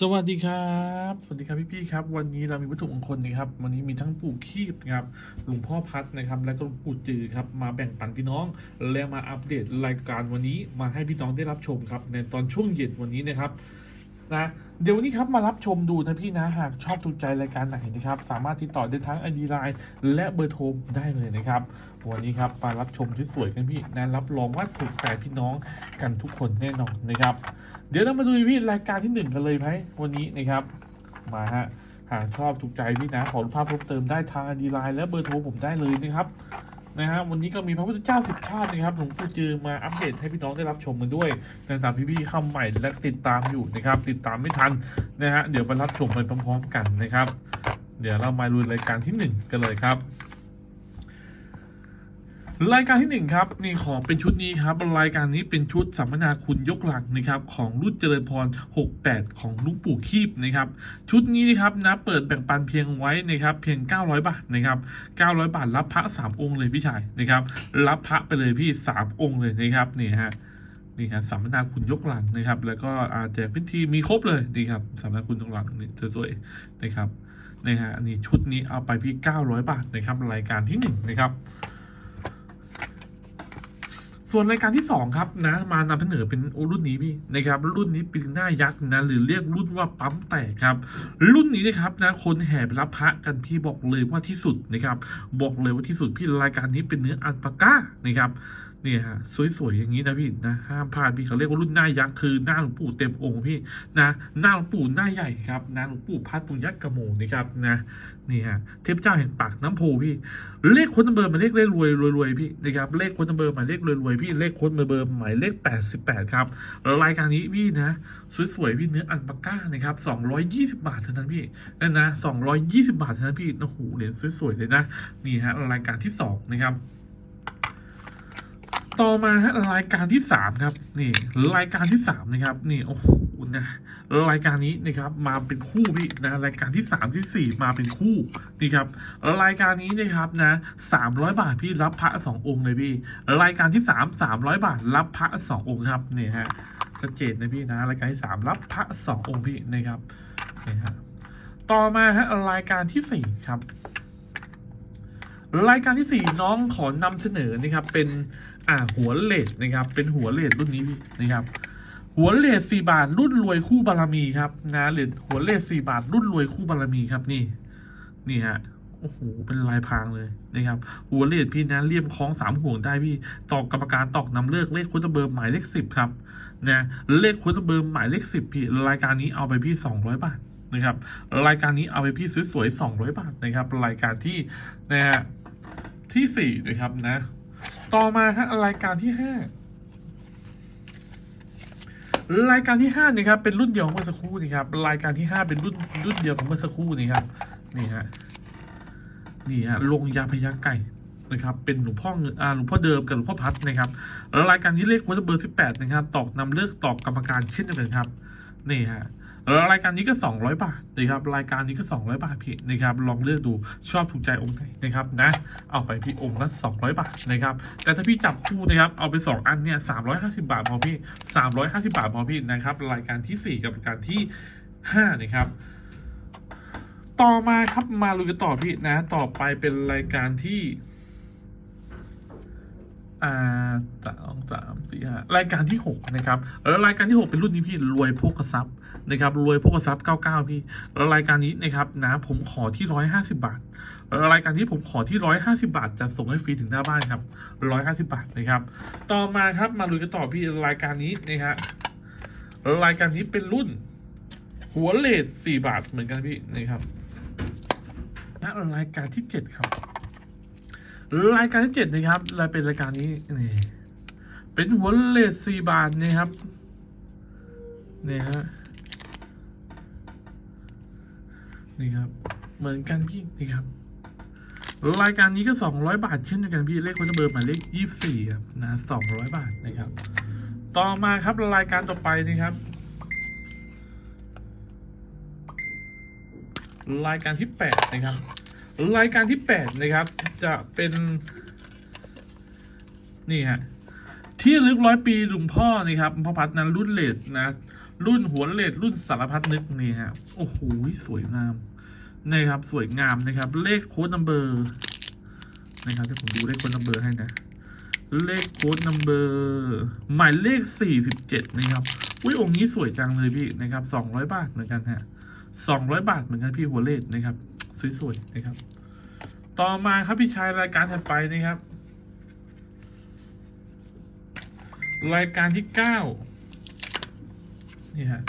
สวัสดีครับ สวัสดีครับพี่ๆครับ วันนี้เรามีวัตถุมงคลนะครับ วันนี้มีทั้งปู่คีบนะครับหลวงพ่อพัดนะครับ และก็หลวงปู่จือครับมาแบ่งปันพี่น้อง และมาอัปเดตรายการวันนี้มาให้พี่น้องได้รับชมครับในตอนช่วงเย็นวันนี้นะครับ นะเดี๋ยววันนี้ครับมารับชมดูนะพี่นะหากชอบถูกใจรายการไหนนะครับ สามารถติดต่อได้ทั้งไอดีไลน์และเบอร์โทรได้เลยนะครับ วันนี้ครับมารับชมที่สวยกันพี่นะรับรองว่าถูกใจพี่น้องกันทุกคนแน่นอนนะครับ เดี๋ยวเรามาดูพี่รายการที่หนึ่งกันเลยไหมวันนี้นะครับมาฮะหากชอบถูกใจพี่นะขอรูปภาพเพิ่มเติมได้ทางไอดีไลน์และเบอร์โทรผมได้เลยนะครับ นะฮะวันนี้ก็มีพระพุทธเจ้าสิบชาตินะครับหลวงปู่จือมาอัปเดตให้พี่น้องได้รับชมกันด้วยในตามพี่ๆเข้าใหม่และติดตามอยู่นะครับ ติดตามไม่ทันนะฮะเดี๋ยวไปรับชมไปพร้อมๆกันนะครับ เดี๋ยวเรามาลุยรายการที่หนึ่งกันเลยครับ รายการที่หนึ่งครับนี่ของเป็นชุดนี้ครับรายการนี้เป็นชุดสัมมนาคุณยกหลักนะครับของรุ่นเจริญพร 68 ของลุงปู่คีบนะครับชุดนี้นะครับนะเปิดแบ่งปันเพียงไว้นะครับเพียง 900 บาทนะครับ900 บาทรับพระ 3 องค์เลยพี่ชายนะครับรับพระไปเลยพี่ 3 องค์เลยนะครับนี่ฮะนี่ครับสัมมนาคุณยกหลังนะครับ แล้วก็อาแจกพิธีมีครบเลยนี่ครับสัมมนาคุณยกหลังนี่สวยๆนะครับนี่ฮะนี่ชุดนี้เอาไปพี่ 900 บาทนะครับรายการที่หนึ่งนะครับ ส่วนรายการที่สองครับนะ มานำเสนอเป็นรุ่นนี้พี่นะครับรุ่นนี้เป็นหน้ายักษ์นะหรือเรียกรุ่นว่าปั๊มแตกครับ รุ่นนี้นะครับนะคนแห่ไปรับพระกันพี่บอกเลยว่าที่สุดนะครับบอกเลยว่าที่สุดพี่รายการนี้เป็นเนื้ออัลปาก้านะครับ เนี่ยฮะสวยๆอย่างนี้นะพี่นะห้ามพลาดพี่เขาเรียกว่ารุ่นหน้ายักษ์คือหน้าหลวงปู่เต็มองค์พี่นะหน้าหลวงปู่หน้าใหญ่ครับนะหลวงปู่พัดปุญยักษ์กระโมนะครับนะนี่ฮะเทพเจ้าแห่งปากน้ำโพพี่ เลขค้นเบอร์มาเลขเลขรวยรวยรวยพี่นะครับเลขค้นเบอร์หมายเลขรวยรวยพี่เลขค้นเบอร์หมายเลขแปดสิบแปดครับรายการนี้พี่นะสวยๆพี่เนื้ออันปาก้านะครับสองร้อยยี่สิบาทเท่านั้นพี่นั่นนะสองร้อยยี่สิบาทเท่านั้นพี่โอ้โหเหรียญสวยๆเลยนะนี่ฮะรายการที่สองนะครับ ต่อมาฮะรายการที่สามครับนี่รายการที่สามนะครับนี่โอ้โหนะรายการนี้นะครับมาเป็นคู่พี่นะรายการที่สามที่สี่มาเป็นคู่นี่ครับรายการนี้นะครับนะสามร้อยบาทพี่รับพระสององค์เลยพี่รายการที่สามสามร้อยบาทรับพระสององค์ครับนี่ฮะชัดเจนนะพี่นะรายการที่สามรับพระสององค์พี่นะครับนี่ฮะต่อมาฮะรายการที่สี่ครับรายการที่สี่น้องขอนำเสนอนะครับเป็น อ่าหัวเลดนะครับ เป็นหัวเลดรุ่นนี้นะครับ หัวเลดสี่บาท รุ่นรวยคู่บารมีครับนะเลดหัวเลดสี่บาท รุ่นรวยคู่บารมีครับนี่ นี่ฮะโอ้โหเป็นลายพรางเลยนะครับ หัวเลดพี่นะเลี่ยมคล้องสามห่วงได้พี่ตอกกรรมการตอกนำเลิกเลขคุตเบอร์หมายเลขสิบครับนะเลขคุตเบอร์หมายเลขสิบพี่รายการนี้เอาไปพี่สองร้อยบาทนะครับรายการนี้เอาไปพี่สวยๆสองร้อยบาทนะครับ รายการที่นะฮะที่สี่นะครับนะ ต่อมาฮะรายการที่ห้ารายการที่ห้านี่ครับเป็นรุ่นเดียวของเมื่อสักครู่นี่ครับรายการที่ห้าเป็นรุ่นรุ่นเดียวของเมื่อสักครู่นี่ครับนี่ฮะนี่ฮะลงยาพยาไก่นะครับเป็นหลวงพ่อเงินอ่าหลวงพ่อเดิมกับหลวงพ่อพัดนะครับแล้วรายการที่เลขควอเตเบอร์สิบแปดนะครับตอกนำเลิกตอกกรรมการเช่นเดียวกันครับนี่ฮะ แล้วรายการนี้ก็ 200 บาทนะครับรายการนี้ก็ 200 บาทพี่นะครับลองเลือกดูชอบถูกใจองค์ไหนนะครับนะเอาไปพี่องค์ละ200 บาทนะครับแต่ถ้าพี่จับคู่นะครับเอาไป 2 อันเนี่ย350 บาทพอพี่ 350 บาทพอพี่นะครับรายการทีสี่4 กับรายการที่5นะครับต่อมาครับมาลุยกันต่อพี่นะ ต่อไปเป็นรายการที่ อ่า สามสี่ห้ารายการที่หกนะครับเออรายการที่หกเป็นรุ่นนี้พี่รวยโภคทรัพย์นะครับรวยโภคทรัพย์เก้าเก้าพี่แล้วรายการนี้นะครับนะผมขอที่ร้อยห้าสิบาทรายการนี้ผมขอที่ร้อยห้าสิบาทจะส่งให้ฟรีถึงหน้าบ้านครับร้อยห้าสิบาทนะครับ ต่อมาครับมาลุยกันต่อพี่รายการนี้นะฮะรายการนี้เป็นรุ่น หัวเลทสี่บาทเหมือนกันพี่นะครับและรายการที่เจ็ดครับรายการที่เจ็ดนะครับรายเป็นรายการนี้นี่ เป็นหัวเลสสี่บาทนะครับนี่ฮะนี่ครับ เหมือนกันพี่นี่ครับรายการนี้ก็สองร้อยบาทเช่นเดียวกันพี่เลขคนเบอร์หมายเลขยี่สี่ครับนะสองร้อยบาทนะครับ ต่อมาครับรายการต่อไปนะครับ รายการที่แปดนะครับ รายการที่แปดนะครับ จะเป็น นี่ฮะ ที่ลึกร้อยปีหลวงพ่อนี่ครับพ่อพัดนั้นรุ่นเลดนะ รุ่นหัวเลดรุ่นสารพัดนึกนี่ฮะโอ้โหสวยงามนะครับสวยงามนะครับ เลขโค้ดนัมเบอร์นะครับที่ผมดูเลขโค้ดนัมเบอร์ให้นะเลขโค้ดนัมเบอร์หมายเลขสี่สิบเจ็ดนะครับอุ้ยองค์นี้สวยจังเลยพี่นะครับสองร้อยบาทเหมือนกันฮะสองร้อยบาทเหมือนกันพี่หัวเลขนะครับสวยๆนะครับ ต่อมาครับพี่ชายรายการถัดไปนะครับ รายการที่เก้านี่ฮะ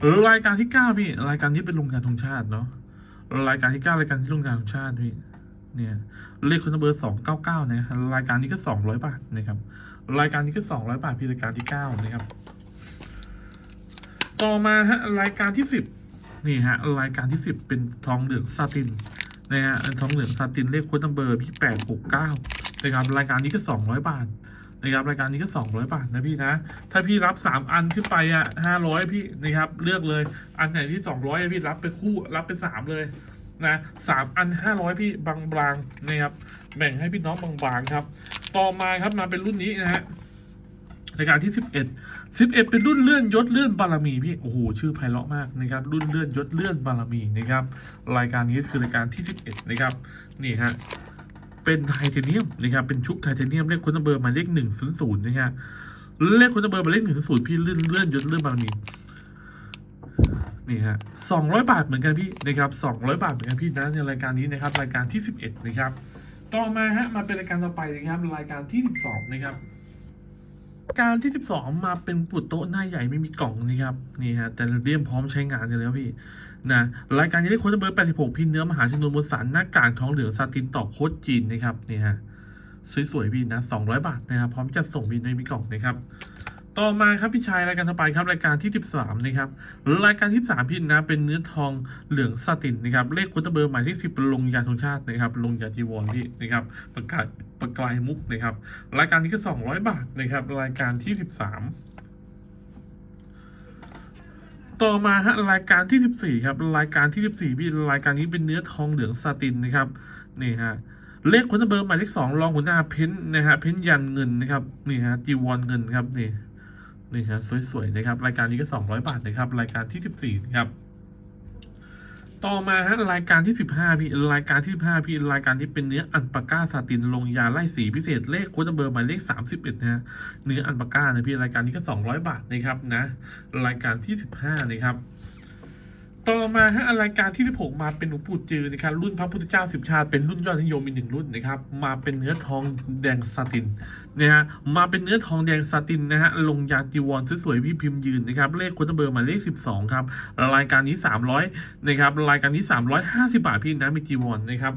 เออรายการที่เก้าพี่ รายการที่เป็นลงการธงชาติเนาะรายการที่เก้ารายการที่ลงการธงชาติพี่เนี่ยเลขคนเบอร์สองเก้าเก้านะรายการนี้ก็สองร้อยบาทนะครับ รายการนี้ก็สองร้อยบาทพี่รายการที่เก้านะครับ ต่อมาฮะรายการที่สิบนี่ฮะรายการที่สิบเป็นทองเหลืองซาตินนะฮะทองเหลืองซาตินเลขคนัมเบอร์พี่แปดหกเก้านะครับรายการนี้ก็สองร้อยบาท นะครับรายการนี้ก็สองร้อยบาทนะพี่นะ ถ้าพี่รับสามอันขึ้นไปอะห้าร้อยพี่นะครับเลือกเลยอันไหนที่สองร้อยพี่รับไปคู่รับไปสามเลยนะสามอันห้าร้อยพี่บางๆนะครับแบ่งให้พี่น้องบางๆครับ ต่อมาครับมาเป็นรุ่นนี้นะฮะรายการที่สิบเอ็ดสิบเอ็ดเป็นรุ่นเลื่อนยศเลื่อนบารมีพี่โอ้โหชื่อไพเราะมากนะครับรุ่นเลื่อนยศเลื่อนบารมีนะครับรายการนี้คือรายการที่สิบเอ็ดนะครับนี่ฮะ เป็นไทเทเนียมนะครับเป็นชุบไทเทเนียมเลขคนเบอร์มาเลขหนึ่งศูนย์ศูนย์นะฮะเลขคนเบอร์มาเลขหนึ่งศูนย์พี่เลื่อนเลื่อนยศเลื่อนบารมีนี่ฮะสองร้อยบาทเหมือนกันพี่นะครับสองร้อยบาทเหมือนกันพี่นะในรายการนี้นะครับรายการที่สิบเอ็ดนะครับต่อมาฮะมาเป็นรายการต่อไปนะครับรายการที่สิบสองนะครับ การที่ 12 มาเป็นปุดโต๊ะหน้าใหญ่ไม่มีกล่องนี่ครับนี่ฮะแต่เรียมพร้อมใช้งานกันแล้วพี่นะรายการนี้ได้โค้ดเบอร์ 86 พินเนื้อมหาชนวนบนสารหน้ากากทองเหลืองซาตินต่อโค้ดจีนนะครับนี่ฮะสวยๆพี่นะ 200 บาทนะครับพร้อมจัดส่งพี่ในมีกล่องนะครับ ต่อมาครับพี่ชายรายการต่อไปครับรายการที่ 13นะครับรายการที่13พี่นะเป็นเนื้อทองเหลืองซาตินนะครับเลขโค้ดเบอร์หมายเลข10เป็นลงยาธงชาตินะครับลงยาจีวรพี่นะครับประกาศประกายมุกนะครับรายการนี้ก็ 200 บาทนะครับรายการที่ 13 ต่อมาฮะรายการที่ 14ครับรายการที่ 14พี่รายการนี้เป็นเนื้อทองเหลืองซาตินนะครับนี่ฮะเลขคนเบอร์หมายเลขสองรองหัวหน้าเพ้นนะฮะเพ้นยันเงินนะครับนี่ฮะจีวรเงินครับนี่ นี่ฮะสวยๆนะครับ รายการนี้ก็ 200 บาทนะครับ รายการที่ 14นะครับต่อมาฮะรายการที่ 15 พี่ รายการที่ 15 พี่ รายการที่เป็นเนื้ออันปาก้าซาตินลงยาไล่สีพิเศษเลขโค้ดเบอร์หมายเลข 31นะฮะเนื้ออันปาก้านะพี่รายการนี้ก็ 200 บาทนะครับนะ รายการที่ 15 นะครับ ต่อมาฮะรายการที่ที่ผมมาเป็นหลวงปู่จือนะครับรุ่นพระพุทธเจ้าสิบชาติเป็นรุ่นยอดนิยมมีหนึ่งรุ่นนะครับมาเป็นเนื้อทองแดงซาตินนะฮะมาเป็นเนื้อทองแดงซาตินนะฮะลงยาจีวรสวยๆพี่พิมพ์ยืนนะครับเลขโค้ดเบอร์มาเลข12ครับรายการนี้300นะครับรายการนี้350บาทพี่นะมีจีวรนะครับ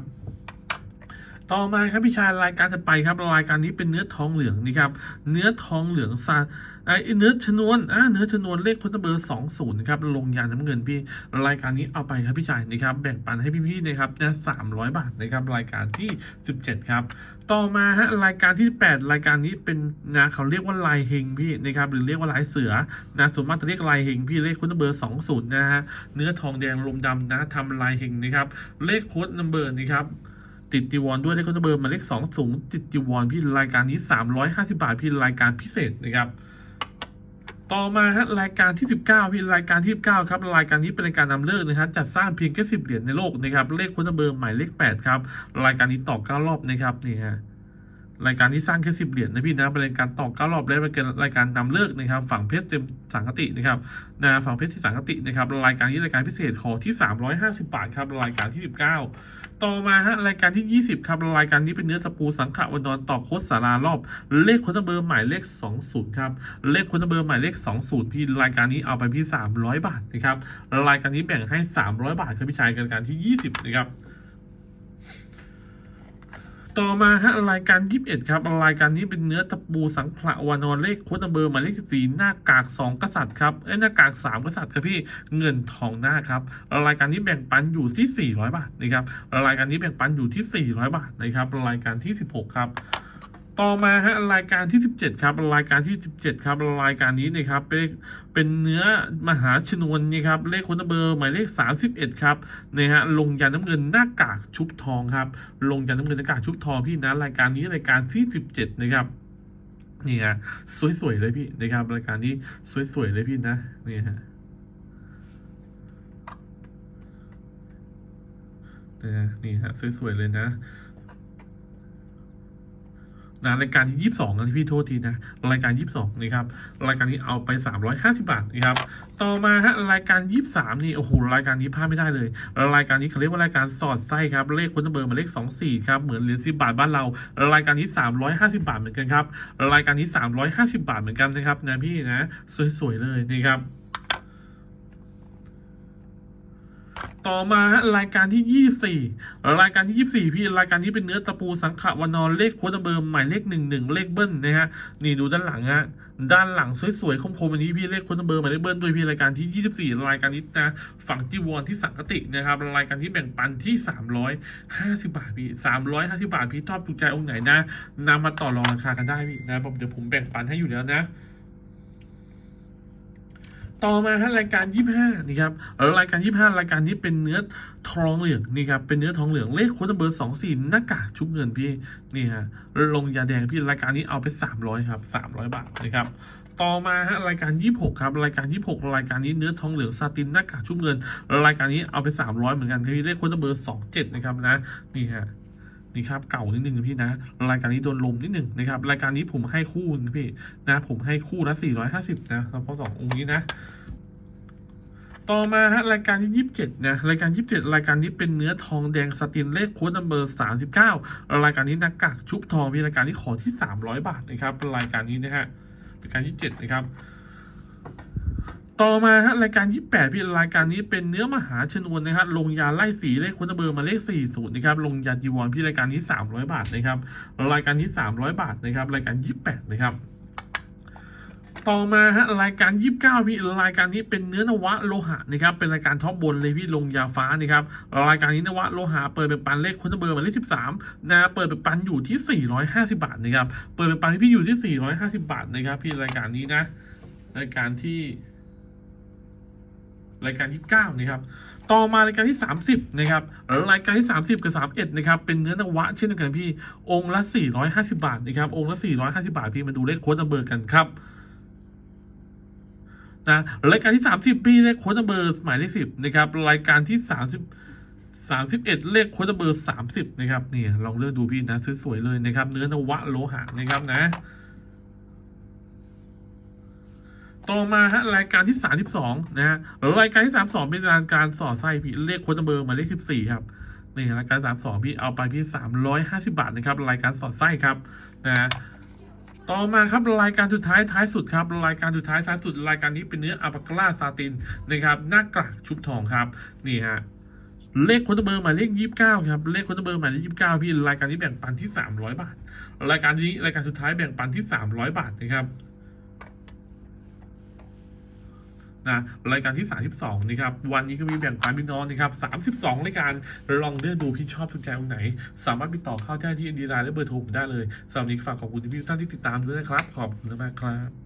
ต่อมาครับพี่ชายรายการถัดไปครับรายการนี้เป็นเนื้อทองเหลืองนะครับเนื้อทองเหลืองซาไอเนื้อชนวนอ่าเนื้อชนวนเลขคนเบอร์สองศูนย์ครับลงยาน้ำเงินพี่รายการนี้เอาไปครับพี่ชายนะครับแบ่งปันให้พี่ๆนะครับนะสามร้อยบาทนะครับรายการที่สิบเจ็ดครับต่อมาฮะรายการที่แปดรายการนี้เป็นนะเขาเรียกว่าลายเฮงพี่นะครับหรือเรียกว่าลายเสือนะส่วนมากจะเรียกลายเฮงพี่เลขคนัมเบอร์สองศูนย์นะฮะเนื้อทองแดงลมดำนะทำลายเฮงนะครับเลขโค้ดนัมเบอร์นะครับ ติดจีวรด้วยเลขโค้ก็จะเบอร์หมายเลขสองสูงติดจีวรพี่รายการนี้สามร้อยห้าสิบาทพี่รายการพิเศษนะครับต่อมาฮะรายการที่ 19พี่รายการที่19ครับรายการนี้เป็นรายการนำเลิกนะครับจัดสร้างเพียงแค่10เหรียญในโลกนะครับเลขโค้ดนัมเบอร์หมายเลข8ครับรายการนี้ต่อ9รอบนะครับนี่ฮะ รายการที่สร้างแค่10เหรียญนะพี่นะเป็นรายการต่อ9รอบและเป็นรายการนำเลิกนะครับ ฝั่งเพชรเต็มสังคตินะครับนะฝั่งเพชรที่สังคตินะครับรายการนี้รายการพิเศษขอที่ 350 บาทครับรายการที่ 19 ต่อมาฮะรายการที่ 20ครับรายการนี้เป็นเนื้อตะปูสังขวันดอนต่อโคตรสารารอบ เลขค้ดเบอร์หมายเลข 20ครับเลขค้ดเบอร์หมายเลข 20 พี่รายการนี้เอาไปพี่300 บาทนะครับรายการนี้แบ่งให้ 300 บาทครับพี่ชายรายการที่ 20นะครับ ต่อมาฮะรายการ21ครับรายการนี้เป็นเนื้อตะปูสังขละวานอนเลขโค้ดเบอร์หมายเลขสีหน้ากาก2กษัตริย์ครับไอ้หน้ากาก3กษัตริย์ครับพี่เงินทองหน้าครับรายการนี้แบ่งปันอยู่ที่400บาทนะครับรายการนี้แบ่งปันอยู่ที่400บาทนะครับรายการที่16ครับ ต่อมาฮะรายการที่ 17 ครับ รายการที่ 17 ครับ รายการนี้นะครับเป็นเป็นเนื้อมหาชนวนนี่ครับเลขคนเบอร์หมายเลข 31 ครับนะฮะลงยันน้ำเงินหน้ากากชุบทองครับ ลงยันน้ำเงินหน้ากากชุบทองพี่นะรายการนี้รายการที่ 17 นะครับนี่ฮะสวยๆเลยพี่นะครับ รายการนี้สวยๆเลยพี่นะนี่ฮะนะฮะนี่ฮะสวยๆเลยนะ นะรายการที่ยี่สิบสองนะพี่โทษทีนะรายการยี่สิบสองนี่ครับรายการนี้เอาไปสามร้อยห้าสิบาทนะครับต่อมาฮะรายการยี่สิบสามนี่โอ้โหรายการนี้พลาดไม่ได้เลย รายการนี้เขาเรียกว่ารายการสอดไส้ครับเลขคนเบอร์มาเลขสองสี่ครับเหมือนเหรียญสิบบาทบ้านเรา รายการนี้สามร้อยห้าสิบาทเหมือนกันครับรายการนี้สามร้อยห้าสิบาทเหมือนกันนะครับนะพี่นะสวยๆเลยนี่ครับ ต่อมาฮะรายการที่ 24 รายการที่ 24 พี่รายการนี้เป็นเนื้อตะปูสังขะวันนอนเลขโค้ดเบอร์หมายเลข 11 เลขเบิ้ลนะฮะนี่ดูด้านหลังฮะด้านหลังสวยๆคมๆอันนี้พี่เลขโค้ดเบอร์หมายเลขเบิ้ลด้วยพี่รายการที่ 24 รายการนี้นะฝั่งจีวรที่สังกตินะครับรายการที่แบ่งปันที่ 350 บาทพี่ 350 บาทพี่ชอบถูกใจองค์ไหนนะนำมาต่อรองราคากันได้พี่นะผมเดี๋ยวผมแบ่งปันให้อยู่แล้วนะ ต่อมาฮะรายการ 25นี่ครับเออรายการ 25 รายการนี้เป็นเนื้อทองเหลืองนี่ครับเป็นเนื้อทองเหลืองเลขโค้ดเบอร์24หน้ากากชุบเงินพี่นี่ฮะลงยาแดงพี่รายการนี้เอาไป 300ครับ300 บาทนะครับต่อมาฮะรายการ 26 ครับ รายการ 26 รายการนี้เนื้อทองเหลืองซาตินหน้ากากชุบเงิน รายการนี้เอาไป 300 เหมือนกันพี่เลขโค้ดเบอร์ 27 นะครับนะนี่ฮะ นี่ครับเก่านิดนึงพี่นะ รายการนี้โดนลมนิดนึงนะครับ รายการนี้ผมให้คู่นะพี่นะผมให้คู่ละ450นะเพราะสององค์นี้นะต่อมาฮะรายการที่ 27 นะ รายการ 27 รายการนี้เป็นเนื้อทองแดงสตินเลขโค้ดนัมเบอร์ 39 รายการนี้หน้ากากชุบทองพี่รายการนี้ขอที่ 300 บาทนะครับ รายการนี้นะฮะรายการที่7นะครับ ต่อมาฮะรายการ 28 พี่รายการนี้เป็นเนื้อมหาชนวนนะครับลงยาไล่สีเลขคุณเบอร์มาเลข40นะครับลงยาจีวรพี่รายการนี้ 300 บาทนะครับรายการนี้ 300 บาทนะครับรายการ 28 นะครับต่อมาฮะรายการ 29 พี่รายการนี้เป็นเนื้อนวะโลหะนะครับเป็นรายการท็อปบนเลยพี่ลงยาฟ้านะครับรายการนี้นวะโลหะเปิดเป็นปันเลขคุณเบอร์มาเลข13นะเปิดเป็นปันอยู่ที่ 450 บาทนะครับเปิดเป็นปันที่พี่อยู่ที่ 450 บาทนะครับพี่รายการนี้นะรายการที่ รายการที่ 9 นะครับ ต่อมารายการที่ 30 นะครับรายการที่ 30 กับ 31 นะครับ เป็นเนื้อนวะเช่นเดียวกันพี่ องค์ละ 450 บาทนะครับ องค์ละ 450 บาทพี่มาดูเลขโค้ดนัมเบอร์กันครับนะรายการที่ 30 พี่เลขโค้ดนัมเบอร์หมายเลข10 นะครับ รายการที่ 30 31 เลขโค้ดนัมเบอร์ 30 นะครับนี่ลองเลือกดูพี่นะสวยๆเลยนะครับ เนื้อนวะโลหะนะครับนะ ต่อมาฮะรายการที่ 32 นะฮะรายการที่ 32 เป็นรายการสอดไส้พี่เลขโค้ดเบอร์หมายเลข 14 ครับนี่รายการ 32 พี่เอาไปพี่ 350 บาทนะครับรายการสอดไส้ครับนะฮะต่อมาครับรายการสุดท้ายท้ายสุดครับ รายการสุดท้ายท้ายสุด รายการนี้เป็นเนื้ออัปกราซาตินนะครับหน้ากากชุบทองครับนี่ฮะเลขโค้ดเบอร์หมายเลข29ครับเลขโค้ดเบอร์หมายเลข29พี่รายการนี้แบ่งปันที่300บาท รายการนี้รายการสุดท้ายแบ่งปันที่300บาทนะครับ นะรายการที่ 32นะครับวันนี้ก็มีแบ่งปันพี่น้องนะครับ32รายการลองเลือกดูพี่ชอบถูกใจตรงไหน สามารถติดต่อเข้าได้ที่ดีไลน์และเบอร์โทรผมได้เลยสำหรับนี้ฝากขอบคุณที่พี่ท่านที่ติดตามด้วยนะครับ ขอบคุณมากครับ